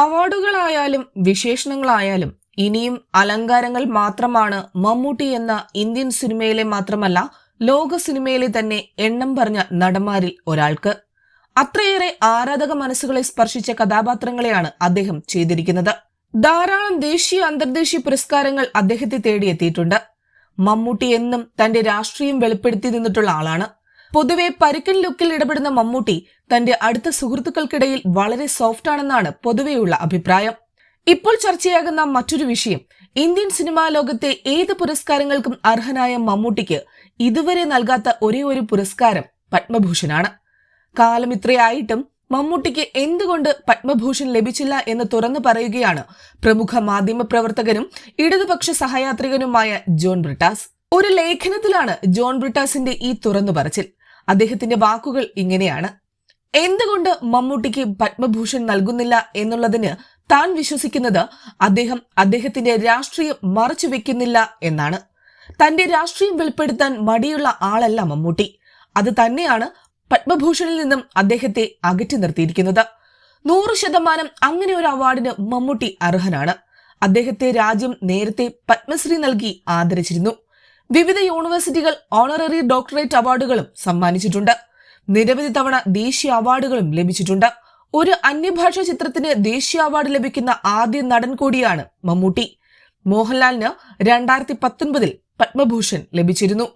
അവാർഡുകളായാലും വിശേഷണങ്ങളായാലും ഇനിയും അലങ്കാരങ്ങൾ മാത്രമാണ് മമ്മൂട്ടി എന്ന ഇന്ത്യൻ സിനിമയിലെ മാത്രമല്ല ലോക സിനിമയിലെ തന്നെ എണ്ണം പറഞ്ഞ നടന്മാരിൽ ഒരാൾക്ക്. അത്രയേറെ ആരാധക മനസ്സുകളെ സ്പർശിച്ച കഥാപാത്രങ്ങളെയാണ് അദ്ദേഹം ചെയ്തിരിക്കുന്നത്. ധാരാളം ദേശീയ അന്തർദേശീയ പുരസ്കാരങ്ങൾ അദ്ദേഹത്തെ തേടിയെത്തിയിട്ടുണ്ട്. മമ്മൂട്ടി എന്നും തന്റെ രാഷ്ട്രീയം വെളിപ്പെടുത്തി നിന്നിട്ടുള്ള ആളാണ്. പൊതുവെ പരുക്കൻ ലുക്കിൽ ഇടപെടുന്ന മമ്മൂട്ടി തന്റെ അടുത്ത സുഹൃത്തുക്കൾക്കിടയിൽ വളരെ സോഫ്റ്റ് ആണെന്നാണ് പൊതുവെയുള്ള അഭിപ്രായം. ഇപ്പോൾ ചർച്ചയാകുന്ന മറ്റൊരു വിഷയം ഇന്ത്യൻ സിനിമാ ലോകത്തെ ഏത് പുരസ്കാരങ്ങൾക്കും അർഹനായ മമ്മൂട്ടിക്ക് ഇതുവരെ നൽകാത്ത ഒരേ ഒരു പുരസ്കാരം പത്മഭൂഷനാണ്. കാലം ഇത്രയായിട്ടും മമ്മൂട്ടിക്ക് എന്തുകൊണ്ട് പത്മഭൂഷൺ ലഭിച്ചില്ല എന്ന് തുറന്നു പറയുകയാണ് പ്രമുഖ മാധ്യമ പ്രവർത്തകനും ഇടതുപക്ഷ സഹയാത്രികനുമായ ജോൺ ബ്രിട്ടാസ്. ഒരു ലേഖനത്തിലാണ് ജോൺ ബ്രിട്ടാസിന്റെ ഈ തുറന്നു പറച്ചിൽ. അദ്ദേഹത്തിന്റെ വാക്കുകൾ ഇങ്ങനെയാണ്. എന്തുകൊണ്ട് മമ്മൂട്ടിക്ക് പത്മഭൂഷൺ നൽകുന്നില്ല എന്നുള്ളതിന് താൻ വിശ്വസിക്കുന്നത് അദ്ദേഹം അദ്ദേഹത്തിന്റെ രാഷ്ട്രീയം മറച്ചു വെക്കുന്നില്ല എന്നാണ്. തന്റെ രാഷ്ട്രീയം വെളിപ്പെടുത്താൻ മടിയുള്ള ആളല്ല മമ്മൂട്ടി. അത് തന്നെയാണ് പത്മഭൂഷണിൽ നിന്നും അദ്ദേഹത്തെ അകറ്റി നിർത്തിയിരിക്കുന്നത്. നൂറ് ശതമാനം അങ്ങനെ ഒരു അവാർഡിന് മമ്മൂട്ടി അർഹനാണ്. അദ്ദേഹത്തെ രാജ്യം നേരത്തെ പത്മശ്രീ നൽകി ആദരിച്ചിരുന്നു. വിവിധ യൂണിവേഴ്സിറ്റികൾ ഓണററി ഡോക്ടറേറ്റ് അവാർഡുകളും സമ്മാനിച്ചിട്ടുണ്ട്. നിരവധി തവണ ദേശീയ അവാർഡുകളും ലഭിച്ചിട്ടുണ്ട്. ഒരു അന്യഭാഷാ ചിത്രത്തിന് ദേശീയ അവാർഡ് ലഭിക്കുന്ന ആദ്യ നടൻ കൂടിയാണ് മമ്മൂട്ടി. മോഹൻലാലിന് രണ്ടായിരത്തി പത്തൊൻപതിൽ പത്മഭൂഷൺ ലഭിച്ചിരുന്നു.